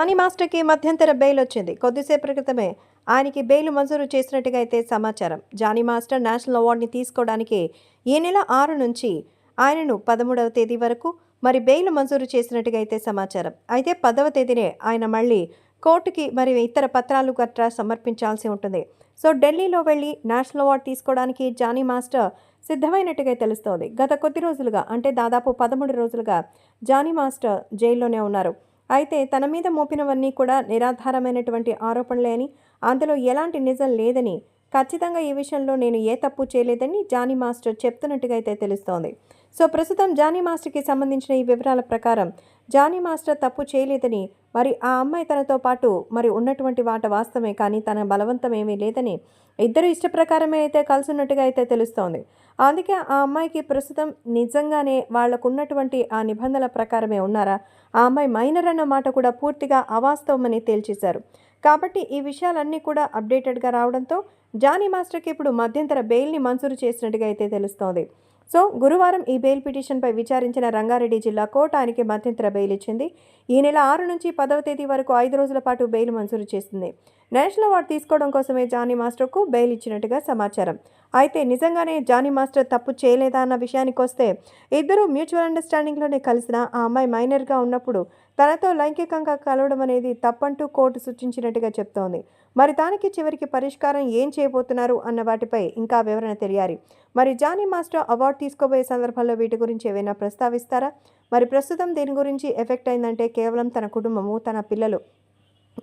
Johnny మాస్టర్కి మధ్యంతర bail వచ్చింది కొద్దిసేపటి క్రితమే ఆయనకి బెయిల్ మంజూరు చేసినట్టుగా అయితే సమాచారం. జానీ మాస్టర్ నేషనల్ అవార్డుని తీసుకోవడానికి ఈ నెల ఆరు నుంచి ఆయనను పదమూడవ తేదీ వరకు మరి బెయిల్ మంజూరు చేసినట్టుగా అయితే సమాచారం. అయితే పదవ తేదీనే ఆయన మళ్ళీ కోర్టుకి మరి ఇతర పత్రాలు గట్రా సమర్పించాల్సి ఉంటుంది. సో ఢిల్లీలో వెళ్ళి నేషనల్ అవార్డు తీసుకోవడానికి జానీ మాస్టర్ సిద్ధమైనట్టుగా తెలుస్తోంది. గత కొద్ది రోజులుగా అంటే దాదాపు పదమూడు రోజులుగా జానీ మాస్టర్ జైల్లోనే ఉన్నారు. అయితే తన మీద మోపినవన్నీ కూడా నిరాధారమైనటువంటి ఆరోపణలే అని అందులో ఎలాంటి నిజం లేదని ఖచ్చితంగా ఈ విషయంలో నేను ఏ తప్పు చేయలేదని జానీ మాస్టర్ చెప్తున్నట్టుగా అయితే తెలుస్తోంది. సో ప్రస్తుతం జానీ మాస్టర్కి సంబంధించిన ఈ వివరాల ప్రకారం జానీ మాస్టర్ తప్పు చేయలేదని మరి ఆ అమ్మాయి తనతో పాటు మరి ఉన్నటువంటి వాట వాస్తవమే కానీ తన బలవంతం ఏమీ లేదని ఇద్దరు ఇష్ట ప్రకారమే అయితే కలుసున్నట్టుగా అయితే తెలుస్తోంది. అందుకే ఆ అమ్మాయికి ప్రస్తుతం నిజంగానే వాళ్ళకున్నటువంటి ఆ నిబంధనల ప్రకారమే ఉన్నారా? ఆ అమ్మాయి మైనర్ అన్న మాట కూడా పూర్తిగా అవాస్తవమని తేల్చేశారు. కాబట్టి ఈ విషయాలన్నీ కూడా అప్డేటెడ్గా రావడంతో జానీ మాస్టర్కి ఇప్పుడు మధ్యంతర బెయిల్ని మంజూరు చేసినట్టుగా అయితే తెలుస్తోంది. సో గురువారం ఈ బెయిల్ పిటిషన్పై విచారించిన రంగారెడ్డి జిల్లా కోర్టు ఆయనకి మధ్యంతర బెయిల్ ఇచ్చింది. ఈ నెల ఆరు నుంచి పదవ తేదీ వరకు ఐదు రోజుల పాటు బెయిల్ మంజూరు చేసింది. నేషనల్ అవార్డు తీసుకోవడం కోసమే జానీ మాస్టర్కు బెయిల్ ఇచ్చినట్టుగా సమాచారం. అయితే నిజంగానే జానీ మాస్టర్ తప్పు చేయలేదా అన్న విషయానికి వస్తే ఇద్దరు మ్యూచువల్ అండర్స్టాండింగ్లోనే కలిసిన ఆ అమ్మాయి మైనర్గా ఉన్నప్పుడు తనతో లైంగికంగా కలవడం అనేది తప్పంటూ కోర్టు సూచించినట్టుగా చెప్తోంది. మరి దానికి చివరికి పరిష్కారం ఏం చేయబోతున్నారు అన్న వాటిపై ఇంకా వివరణ తెలియాలి. మరి జానీ మాస్టర్ అవార్డు తీసుకోబోయే సందర్భంలో వీటి గురించి ఏవైనా ప్రస్తావిస్తారా? మరి ప్రస్తుతం దీని గురించి ఎఫెక్ట్ అయిందంటే కేవలం తన కుటుంబము తన పిల్లలు.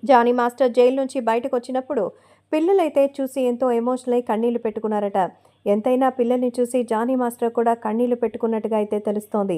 జానీ మాస్టర్ జైలు నుంచి బయటకు వచ్చినప్పుడు పిల్లలైతే చూసి ఎంతో ఎమోషనల్ అయి కన్నీళ్ళు పెట్టుకున్నారట. ఎంతైనా పిల్లల్ని చూసి జానీ మాస్టర్ కూడా కన్నీళ్ళు పెట్టుకున్నట్టుగా అయితే తెలుస్తోంది.